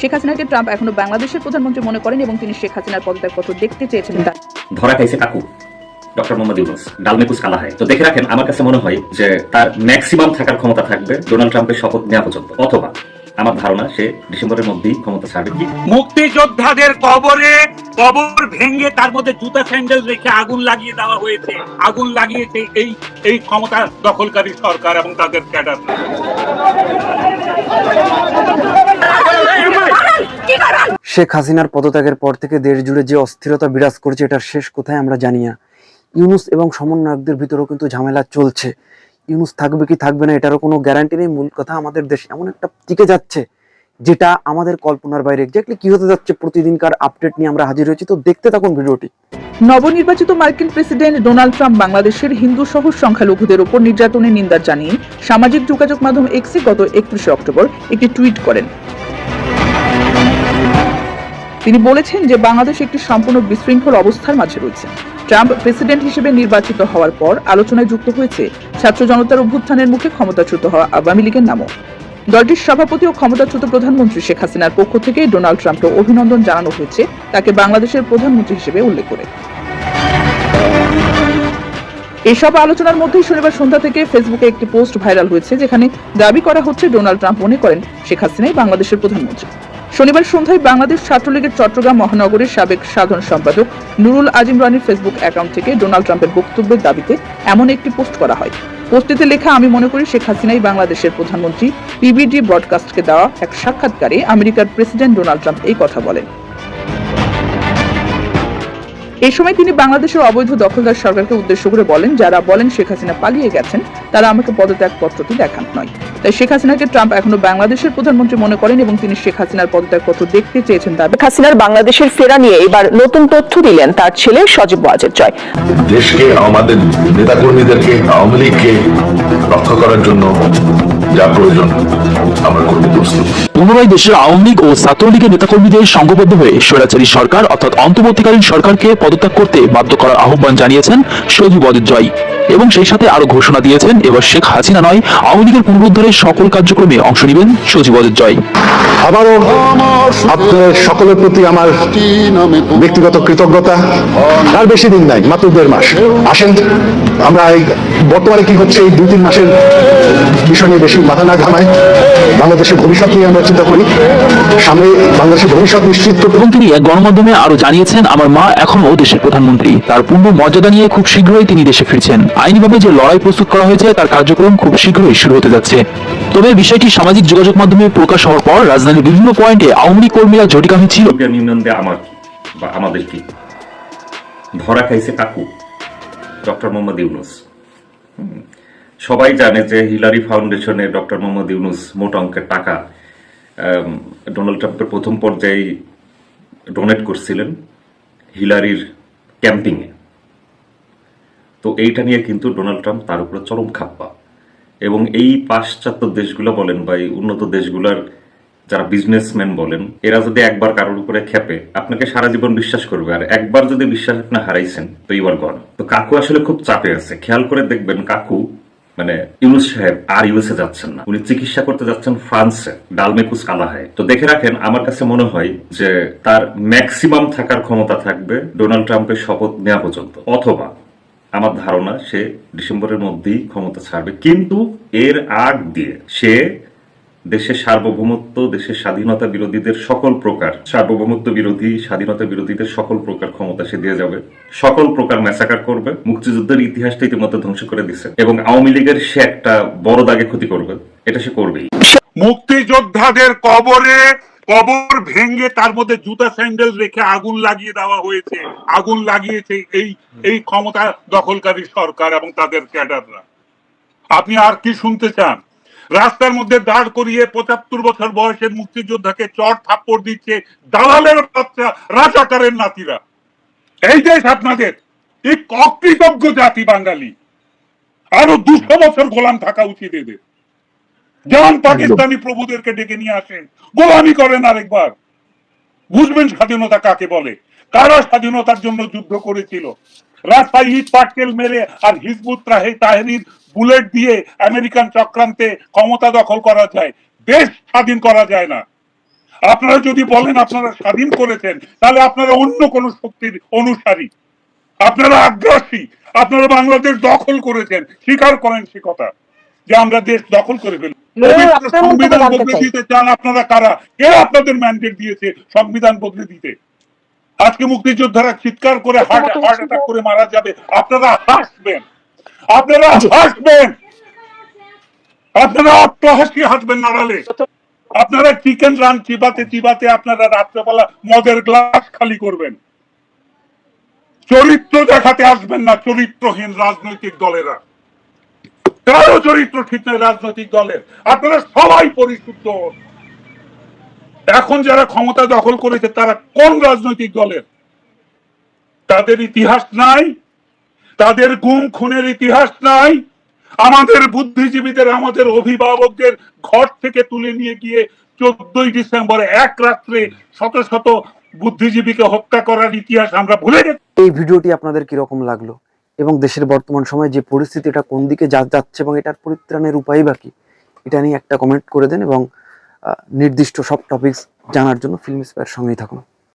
শেখ হাসিনাকে ট্রাম্প এখনও বাংলাদেশের প্রধানমন্ত্রী মনে করেন এবং তিনি শেখ হাসিনার পদত্যাগপত্র দেখতে চেয়েছিলেন তা ধরা খাইছে কাকু, ডক্টর মোহাম্মদ ইউনুস ডালমেকুস কালা হয় তো দেখে রাখেন, আমার কাছে মনে হয় যে তার ম্যাক্সিমাম থাকার ক্ষমতা থাকবে ডোনাল্ড ট্রাম্পের শপথ নেওয়া পর্যন্ত, অথবা আমার ধারণা সে ডিসেম্বরের মধ্যেই ক্ষমতা ছাড়বে। কি মুক্তিযোদ্ধাদের কবরে কবর ভেঙে তার মধ্যে জুতা স্যান্ডেল রেখে আগুন লাগিয়ে দেওয়া হয়েছে। আগুন লাগিয়েছে এই এই ক্ষমতা দখলকারী সরকার এবং তাদের ক্যাডার। শেখ হাসিনার পদত্যাগের পর থেকে দেশ জুড়ে যে অস্থিরতা বিরাজ করছে এটার শেষ কোথায় আমরা জানি না। ইউনুস এবং সমন্বয়কদের ভিতরেও কিন্তু ঝামেলা চলছে। ইউনুস থাকবে কি থাকবে না, এটারও কোনো গ্যারান্টি নেই। মূল কথা আমাদের দেশ এমন একটা টিকে যাচ্ছে, যেটা আমাদের কল্পনার বাইরে। এক্স্যাক্টলি কি হতে যাচ্ছে প্রতিদিনকার আপডেট নিয়ে আমরা হাজির হয়েছি। তো দেখতে থাকুন ভিডিওটি। নবনির্বাচিত মার্কিন প্রেসিডেন্ট ডোনাল্ড ট্রাম্প বাংলাদেশের হিন্দু সহ সংখ্যালঘুদের উপর নির্যাতনের নিন্দা জানিয়ে সামাজিক যোগাযোগ মাধ্যম এক্সে গত একত্রিশে অক্টোবর একটি টুইট করেন। তিনি বলেছেন যে বাংলাদেশ একটি সম্পূর্ণ বিশৃঙ্খল অবস্থার মাঝে রয়েছে। ট্রাম্প প্রেসিডেন্ট হিসেবে নির্বাচিত হওয়ার পর আলোচনায় যুক্ত হয়েছে ছাত্র জনতার অভ্যুত্থানের মুখে ক্ষমতাচ্যুত হওয়া আওয়ামী লীগের নামও। দলটির সভাপতি ও ক্ষমতাচ্যুত প্রধানমন্ত্রী শেখ হাসিনার পক্ষ থেকে ডোনাল্ড ট্রাম্পকে অভিনন্দন জানানো হয়েছে, তাকে বাংলাদেশের প্রধানমন্ত্রী হিসেবে উল্লেখ করে। এসব আলোচনার মধ্যেই শনিবার সন্ধ্যা থেকে ফেসবুকে একটি পোস্ট ভাইরাল হয়েছে, যেখানে দাবি করা হচ্ছে ডোনাল্ড ট্রাম্প মনে করেন শেখ হাসিনাই বাংলাদেশের প্রধানমন্ত্রী। শনিবার সন্ধ্যায় বাংলাদেশ ছাত্রলীগের চট্টগ্রাম মহানগরের সাবেক সাধারণ সম্পাদক নুরুল আজিম রানির ফেসবুক অ্যাকাউন্ট থেকে ডোনাল্ড ট্রাম্পের বক্তব্যের দাবিতে এমন একটি পোস্ট করা হয়। পোস্টটিতে লেখা, আমি মনে করি শেখ হাসিনাই বাংলাদেশের প্রধানমন্ত্রী। পিবিডি ব্রডকাস্টকে দেওয়া এক সাক্ষাৎকারে আমেরিকার প্রেসিডেন্ট ডোনাল্ড ট্রাম্প এই কথা বলেন। এই সময় তিনি বাংলাদেশের অবৈধ দখলদার সরকারকে উদ্দেশ্য করে বলেন যারা বলেন শেখ হাসিনা পালিয়ে গেছেন তারা আমাকে পদত্যাগ পত্রটি দেখান নয়। তাই শেখ হাসিনাকে ট্রাম্প এখনও বাংলাদেশের প্রধানমন্ত্রী মনে করেন এবং তিনি শেখ হাসিনার পদত্যাগ পত্র দেখতে চেয়েছেন দাবি শেখ হাসিনার বাংলাদেশের ফেরা নিয়ে এবার নতুন তথ্য দিলেন তার ছেলে সজীব ওয়াজেদ জয়। দেশকে আমাদের নেতাকর্মীদেরকে আওয়ামী লীগকে রক্ষা করার জন্য যা প্রয়োজন, আমরা করতে প্রস্তুত। পুনরায় দেশের আওয়ামী লীগ ও ছাত্রলীগের নেতাকর্মীদের সংঘবদ্ধ হয়ে স্বৈরাচারী সরকার, অর্থাৎ অন্তর্বর্তীকালীন সরকারকে পদত্যাগ করতে বাধ্য করার আহ্বান জানিয়েছেন সজীব অজিত জয় এবং সেই সাথে আরও ঘোষণা দিয়েছেন এবার শেখ হাসিনা নয় আওয়ামী লীগের পুনরুদ্ধারের সকল কার্যক্রমে অংশ নেবেন সজীব ওয়াজেদ জয়। আবারও আপনাদের সকলের প্রতি আমার ব্যক্তিগত কৃতজ্ঞতা। আর বেশি দিন নাই মাত্র দেড় মাস। আসেন আমরা এই বর্তমানে কি হচ্ছে এই দুই তিন মাসের বিষয় নিয়ে বেশি মাথা না ঘামাই বাংলাদেশের ভবিষ্যৎ নিয়ে আমরা চিন্তা করি। সামনে বাংলাদেশের ভবিষ্যৎ নিশ্চিত এবং তিনি এক গণমাধ্যমে আরও জানিয়েছেন আমার মা এখনও দেশের প্রধানমন্ত্রী। তার পূর্ণ মর্যাদা নিয়ে খুব শীঘ্রই তিনি দেশে ফিরছেন। আইনিভাবে যে লড়াই প্রস্তুত করা হয়েছে, তার কার্যক্রম খুব শীঘ্রই শুরু হতে যাচ্ছে। তবে বিষয়টি সামাজিক যোগাযোগ মাধ্যমে প্রকাশ হওয়ার পর রাজধানীর বিভিন্ন পয়েন্টে আওয়ামী লীগ কর্মীরা জটিকামী ছিল। বা আমাদের কি ধরা খাইছে কাকু, ডক্টর মোহাম্মদ ইউনুস। সবাই জানে যে হিলারি ফাউন্ডেশনে ডক্টর মোহাম্মদ ইউনুস মোট অঙ্কের টাকা ডোনাল্ড ট্রাম্পের প্রথম পর্যায়ে ডোনেট করছিলেন হিলারির ক্যাম্পিংয়ে। তো এইটা নিয়ে কিন্তু ডোনাল্ড ট্রাম্প তার উপরে চরম খাপ্পা। এবং এই পাশ্চাত্য দেশগুলো বলেন বা এই উন্নত দেশগুলোর যারা বিজনেসম্যান বলেন, এরা যদি একবার কারোর উপরে খেপে, আপনাকে সারা জীবন বিশ্বাস করবে। আর একবার যদি বিশ্বাস আপনি হারাইছেন, তো ইউর গন তো কাকু আসলে খুব চাপে আছে। খেয়াল করে দেখবেন কাকু মানে ইউনুস সাহেব আর ইউএসএ যাচ্ছেন না। উনি চিকিৎসা করতে যাচ্ছেন ফ্রান্সে, ডালমেকুস কালাহায়। তো দেখে রাখেন, আমার কাছে মনে হয় যে তার ম্যাক্সিমাম থাকার ক্ষমতা থাকবে ডোনাল্ড ট্রাম্পের শপথ নেওয়া পর্যন্ত। অথবা আমার ধারণা সে ডিসেম্বরের মধ্যেই ক্ষমতা ছাড়বে। কিন্তু এর আগ দিয়ে সে দেশের সার্বভৌমত্ব, দেশের স্বাধীনতা বিরোধীদের সকল প্রকার, সার্বভৌমত্ব বিরোধী, স্বাধীনতা বিরোধীদের সকল প্রকার ক্ষমতা সে দিয়ে যাবে। সকল প্রকার ম্যাসাকার করবে, মুক্তিযুদ্ধের ইতিহাসটা ইতিমধ্যে ধ্বংস করে দিছে এবং আওয়ামী লীগের সে একটা বড় দাগে ক্ষতি করবে। এটা সে করবেই। মুক্তিযোদ্ধাদের কবরে কবর ভেঙে তার মধ্যে জুতা স্যান্ডেল রেখে আগুন লাগিয়ে দেওয়া হয়েছে। আগুন লাগিয়েছে এই এই ক্ষমতা দখলকারী সরকার এবং তাদের ক্যাডাররা। আপনি আর কি শুনতে চান? রাস্তার মধ্যে দাঁড় করিয়ে পঁচাত্তর বছর বয়সের মুক্তিযোদ্ধাকে চট থাপ্পড় দিচ্ছে দালালের বাচ্চা, রাজাকারের নাতিরা। এই দেশ আপনাদের, এই অকৃতজ্ঞ জাতি বাঙালি। আরও দুশো বছর গোলাম থাকা উচিত এদের। যান পাকিস্তানি প্রভুদেরকে ডেকে নিয়ে আসেন। গোলামি করেন আরেকবার। বুঝবেন স্বাধীনতা কাকে বলে? কারা স্বাধীনতার জন্য যুদ্ধ করেছিল? রাস্তায় ইট পাটকেল মেরে আর হিজবুত তাহেরির বুলেট দিয়ে আমেরিকান চক্রান্তে ক্ষমতা দখল করা যায়। দেশ স্বাধীন করা যায় না। আপনারা যদি বলেন আপনারা স্বাধীন করেছেন তাহলে আপনারা অন্য কোন শক্তির অনুসারী। আপনারা আগ্রাসী। আপনারা বাংলাদেশ দখল করেছেন। স্বীকার করেন সে কথা যে আমরা দেশ দখল করে ফেলি সংবিধান বদলে দিতে চান আপনারা কারা? কে আপনাদের ম্যান্ডেট দিয়েছে সংবিধান বদলে দিতে? আজকে মুক্তিযোদ্ধারা চিৎকার করে হার্ট হার্ট অ্যাটাক করে মারা যাবে। আপনারা হাসবেন। আপনারা হাসবেন। আপনারা হাসবেন নাড়ালে। আপনারা চিকেন রান চিবাতে চিবাতে আপনারা রাত্রেবেলা মদের গ্লাস খালি করবেন। চরিত্র দেখাতে আসবেন না চরিত্রহীন রাজনৈতিক দলেরা। কারও চরিত্র ঠিক নয় রাজনৈতিক দলের। আপনারা সবাই পরিশুদ্ধ। এখন যারা ক্ষমতা দখল করেছে, তারা কোন রাজনৈতিক দলের? তাদের ইতিহাস নাই, তাদের গুম, খুনের ইতিহাস নাই, আমাদের বুদ্ধিজীবীদের, আমাদের অভিভাবকদের ঘর থেকে তুলে নিয়ে গিয়ে চোদ্দই ডিসেম্বরে এক রাত্রে শত শত বুদ্ধিজীবীকে হত্যা করার ইতিহাস আমরা ভুলে গেছি। এই ভিডিওটি আপনাদের কীরকম লাগল? এবং দেশের বর্তমান সময়ে যে পরিস্থিতি, এটা কোন দিকে যা- যাচ্ছে এবং এটার পরিত্রাণের উপায় বা কি, এটা নিয়ে একটা কমেন্ট করে দেন এবং নির্দিষ্ট সব টপিকস জানার জন্য ফিল্ম স্পেয়ার সঙ্গেই থাকুন।